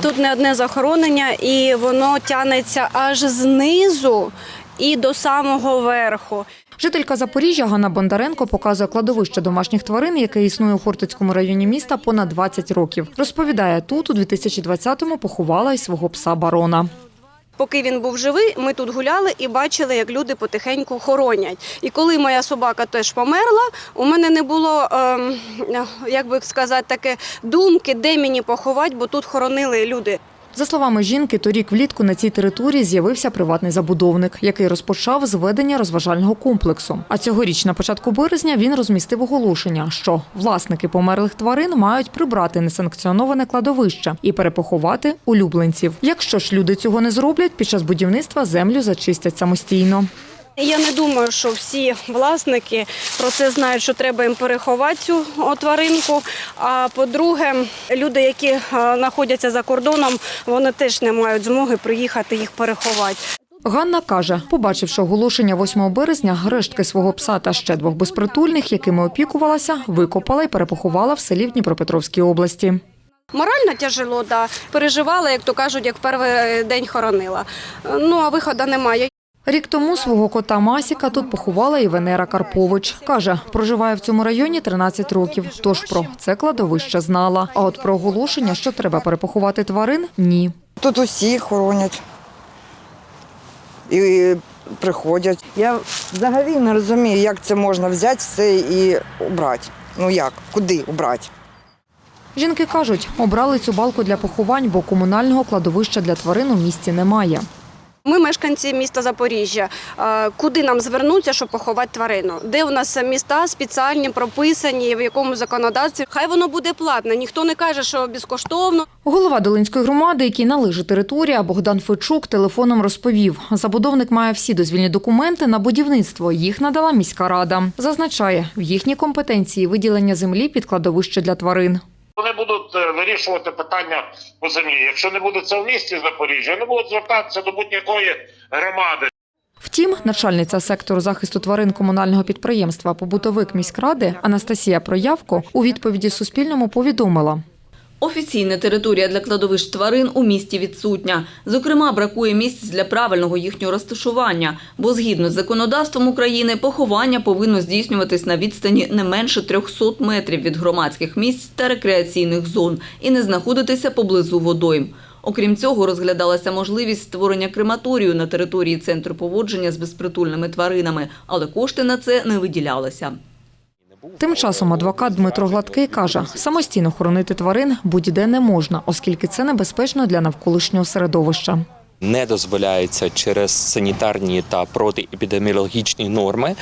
Тут не одне захоронення, і воно тянеться аж знизу і до самого верху. Жителька Запоріжжя Ганна Бондаренко показує кладовище домашніх тварин, яке існує у Хортицькому районі міста понад 20 років. Розповідає, тут у 2020-му поховала й свого пса барона. Поки він був живий, ми тут гуляли і бачили, як люди потихеньку хоронять. І коли моя собака теж померла, у мене не було, ем, як би сказати, таке думки, де мені поховати, бо тут хоронили люди. За словами жінки, торік влітку на цій території з'явився приватний забудовник, який розпочав зведення розважального комплексу. А цьогоріч, на початку березня, він розмістив оголошення, що власники померлих тварин мають прибрати несанкціоноване кладовище і перепоховати улюбленців. Якщо ж люди цього не зроблять, під час будівництва землю зачистять самостійно. Я не думаю, що всі власники про це знають, що треба їм переховати цю тваринку. А по-друге, люди, які е, знаходяться за кордоном, вони теж не мають змоги приїхати їх переховати. Ганна каже, побачивши оголошення 8 березня, рештки свого пса та ще двох безпритульних, якими опікувалася, викопала і перепоховала в селі в Дніпропетровській області. Морально тяжело, да. переживала, як то кажуть, як перший день хоронила. Ну а виходу немає. Рік тому свого кота Масіка тут поховала і Венера Карпович. Каже, проживає в цьому районі 13 років. Тож про це кладовище знала. А от про оголошення, що треба перепоховати тварин, ні. Тут усі хоронять і приходять. Я взагалі не розумію, як це можна взяти все і убрати. Ну як, куди убрати? Жінки кажуть, обрали цю балку для поховань, бо комунального кладовища для тварин у місті немає. Ми мешканці міста Запоріжжя. Е, Куди нам звернутися, щоб поховати тварину? Де у нас міста спеціальні, прописані, в якому законодавстві? Хай воно буде платне. Ніхто не каже, що безкоштовно. Голова Долинської громади, який належить територія, Богдан Фечук телефоном розповів, забудовник має всі дозвільні документи на будівництво. Їх надала міська рада. Зазначає, в їхній компетенції виділення землі під кладовище для тварин. Вони будуть е, вирішувати питання по землі. Якщо не буде це в місті Запоріжжя, вони будуть звертатися до будь-якої громади. Втім, начальниця сектору захисту тварин комунального підприємства «Побутовик міськради» Анастасія Проявко у відповіді Суспільному повідомила. Офіційна територія для кладовищ тварин у місті відсутня. Зокрема, бракує місць для правильного їхнього розташування, бо згідно з законодавством України поховання повинно здійснюватись на відстані не менше 300 метрів від громадських місць та рекреаційних зон і не знаходитися поблизу водойм. Окрім цього, розглядалася можливість створення крематорію на території центру поводження з безпритульними тваринами, але кошти на це не виділялися. Тим часом адвокат Дмитро Гладкий каже, самостійно хоронити тварин будь-де не можна, оскільки це небезпечно для навколишнього середовища. Не дозволяється через санітарні та протиепідеміологічні норми.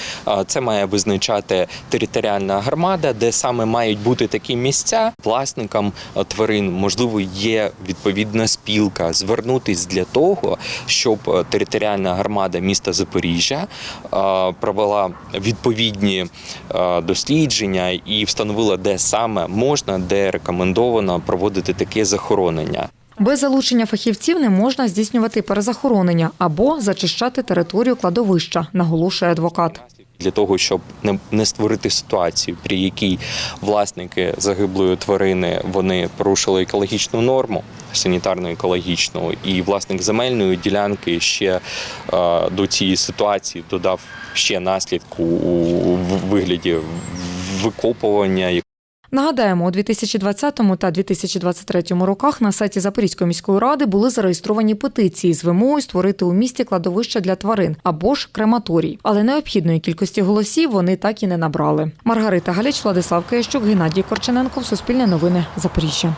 Це має визначати територіальна громада, де саме мають бути такі місця. Власникам тварин можливо є відповідна спілка звернутись для того, щоб територіальна громада міста Запоріжжя провела відповідні дослідження і встановила, де саме можна, де рекомендовано проводити таке захоронення. Без залучення фахівців не можна здійснювати перезахоронення або зачищати територію кладовища, наголошує адвокат. для того, щоб не, не створити ситуацію, при якій власники загиблої тварини вони порушили екологічну норму, санітарно-екологічну, і власник земельної ділянки ще е, до цієї ситуації додав ще наслідку у вигляді викопування Нагадаємо, у 2020 та 2023 роках на сайті Запорізької міської ради були зареєстровані петиції з вимогою створити у місті кладовище для тварин або ж крематорій. Але необхідної кількості голосів вони так і не набрали. Маргарита Галіч, Владислав Киящук, Геннадій Корчененко, Суспільне новини, Запоріжжя.